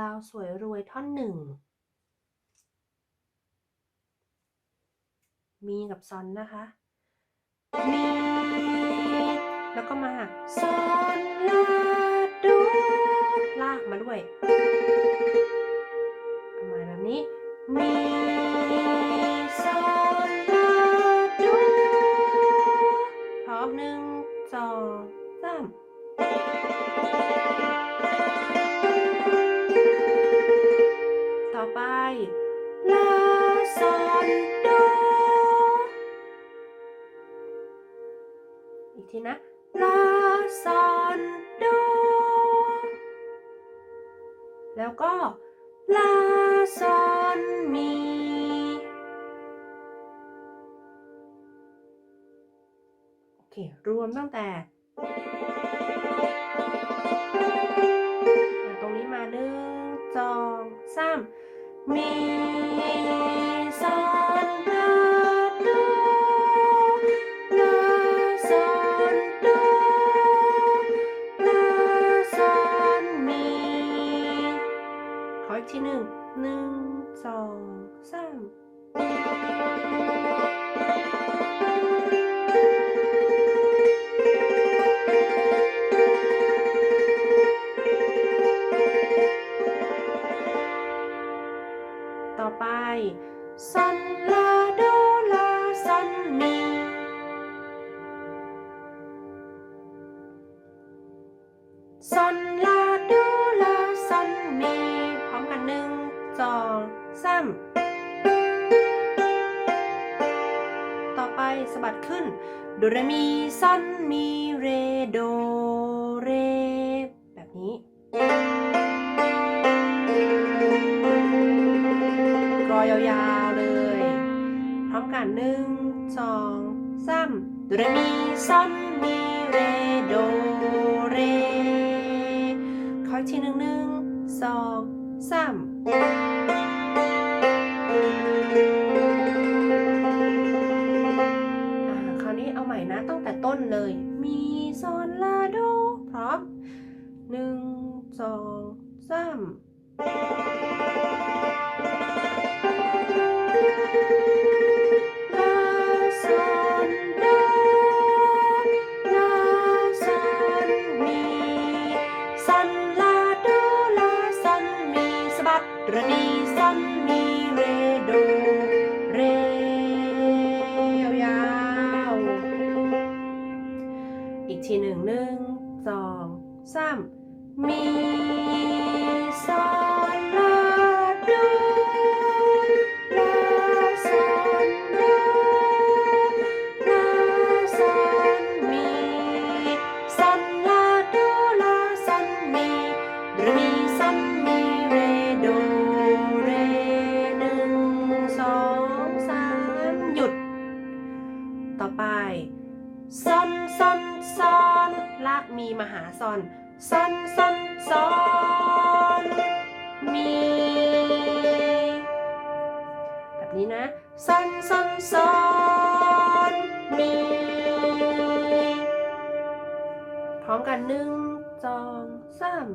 ลาวสวยรวยท่อนหนึ่ง มีกับซอนนะคะ มี แล้วก็มาซอนลาดู ลากมาด้วยประมาณแบบนี้ มี แล้วก็ลาซอนมีโอเค รวมตั้งแต่ ตรงนี้มาหนึ่งสองสามมีซอน ซอนลาโดลาซอนมีซอนลาโดลาซอนมีพร้อมกันหนึ่งสองสามต่อไปสะบัดขึ้นโดเรมีซอนมีเรโดเรแบบนี้ กันหนึ่งสองสามโดเรมีซอนมีเรโดเรขออีกทีหนึ่งหนึ่งสองสามคราวนี้เอาใหม่นะตั้งแต่ต้นเลย มีซอนลาโดพร้อมหนึ่งสองสาม ลากมีมาหาซอนซอนซอนซอนมีแบบนี้นะซอนซอนซอนมีพร้อมกันหนึ่งสองสาม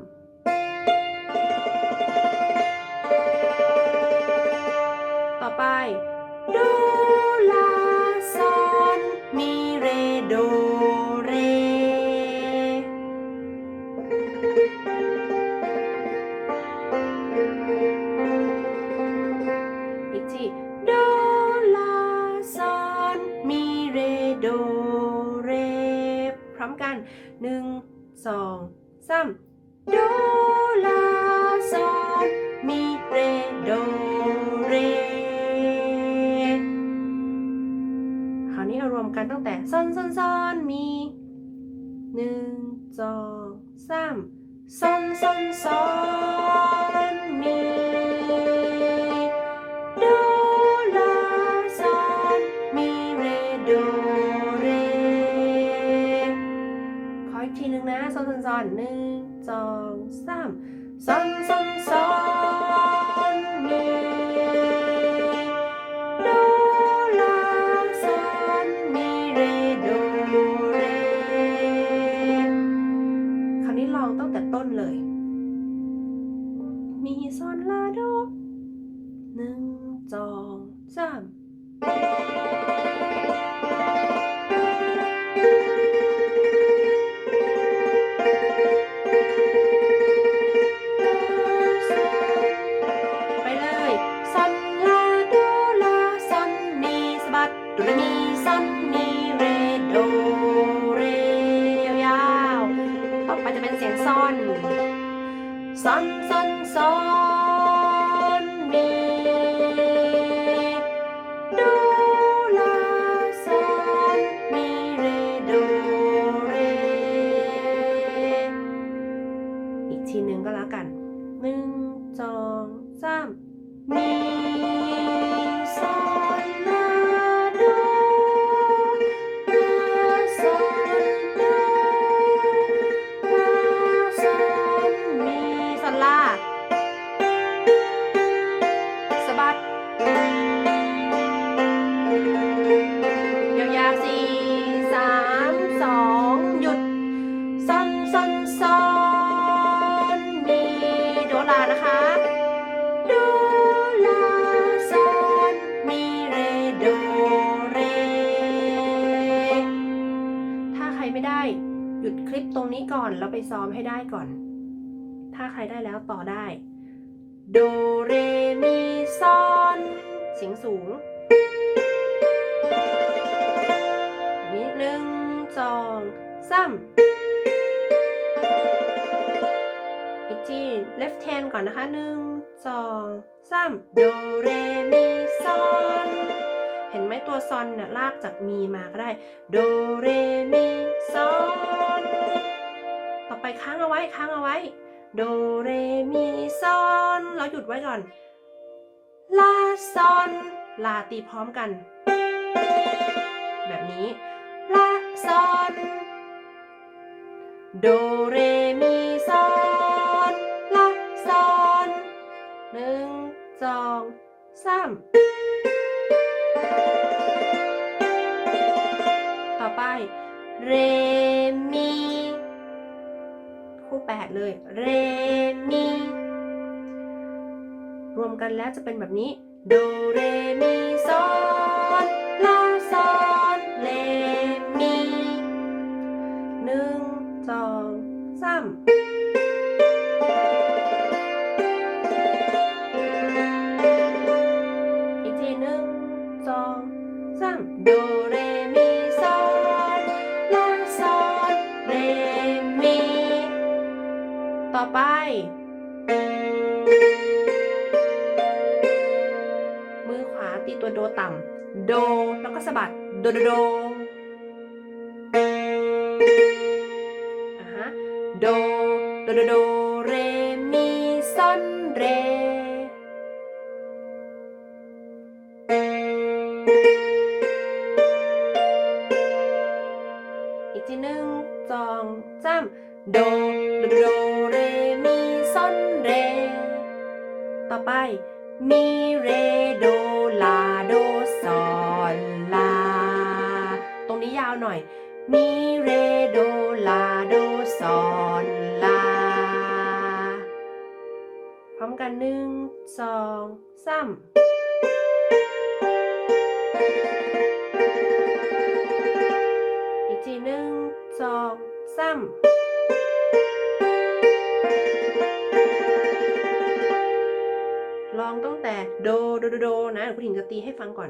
ต่อไปโด สามโดลาซอนมีเรโดเรคราวนี้เอารวมกันตั้งแต่ซอนซอนซอนมีหนึ่งสองสามซอนซอนซอน อนหนึ่งสองสามซอนซอนซอนมีโดลาซอนมีเรโดเรคราวนี้ลองตั้งแต่ต้นเลยมมีซอนลาโดหนึ่งสองสามะมีซอนมีเรโดเรยาวๆต่อไปจะเป็นเสียงซอนซอนซอนซอนมีโดลาซอนมีเรโดเรอีกทีหนึ่งก็แล้วกันหนึ่งสองสามมี อนแล้วไปซ้อมให้ได้ก่อน ถ้าใครได้แล้วต่อได้ โดเรมีซอนเสียงสูงนี้หนึ่งสองสามอีกที left hand ก่อนนะคะหนึ่งสองสามโดเรมีซอน เห็นไหมตัวซอนน่ะลากจากมีมาก็ได้ โดเรมี ค้างเอาไว้ค้างเอาไว้ โดเรมีซอนเราหยุดไว้ก่อน ลาซอนลาตีพร้อมกัน แบบนี้ ลาซอนโดเรมีซอนลาซอนหนึ่งสองสามต่อไป เรมี คู่แปดเลย เรมี รวมกันแล้วจะเป็นแบบนี้ โด เร มีซอนลาซอนเร มีหนึ่งสองสาม ไป มือขวาตีตัวโดต่ำโด แล้วก็สะบัด โดโดโดอ่าฮะโด โด โด โด เร มี ซอน เร อีกทีหนึ่งสองสามโด ไป มีเรโดลาโดซอนลา ตรงนี้ยาวหน่อย มีเรโดลาโดซอนลา พร้อมกันหนึ่งสองสาม งจะตีให้ฟังก่อน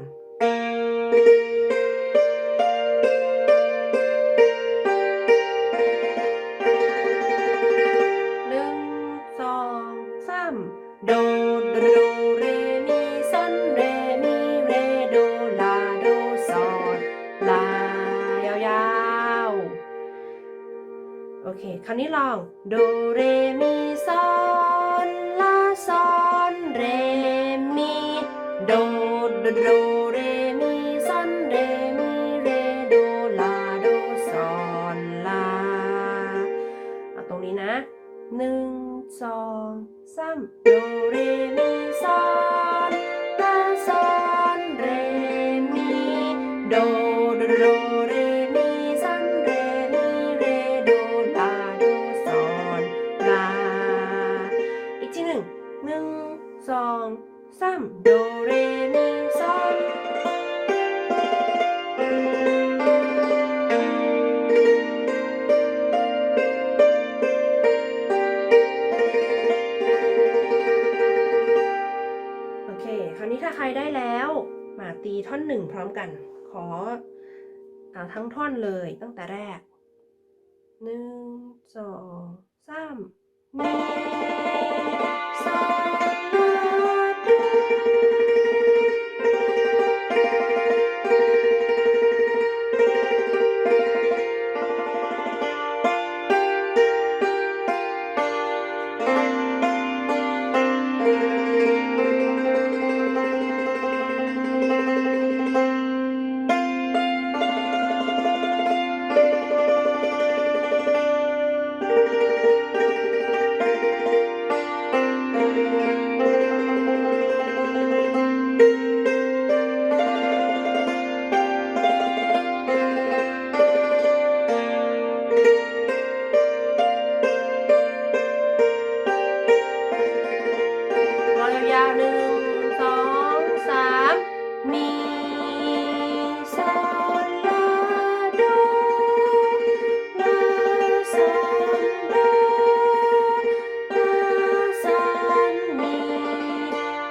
หนึ่งสองสามโดโดโดโดเรมีซอนเรมีเรโดลาโดซอนลายาวๆโอเค คราวนี้ลองโดเร หนึ่งสองสามโดเรมีซอนโอเค คราวนี้ถ้าใครได้แล้ว มาตีท่อนหนึ่งพร้อมกัน ขออาทั้งท่อนเลยตั้งแต่แรกหนึ่งสองสาม มี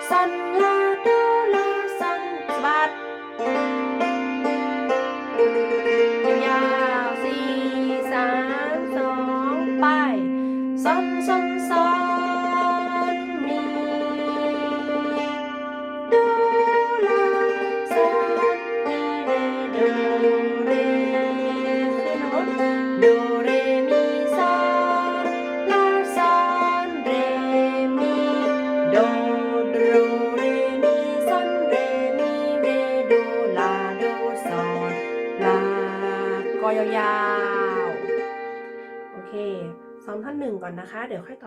ซ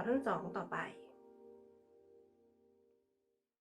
ข้อมท่อนหนึ่งก่อนนะคะเดี๋ยวค่อยต่อท่อนสองต่อไป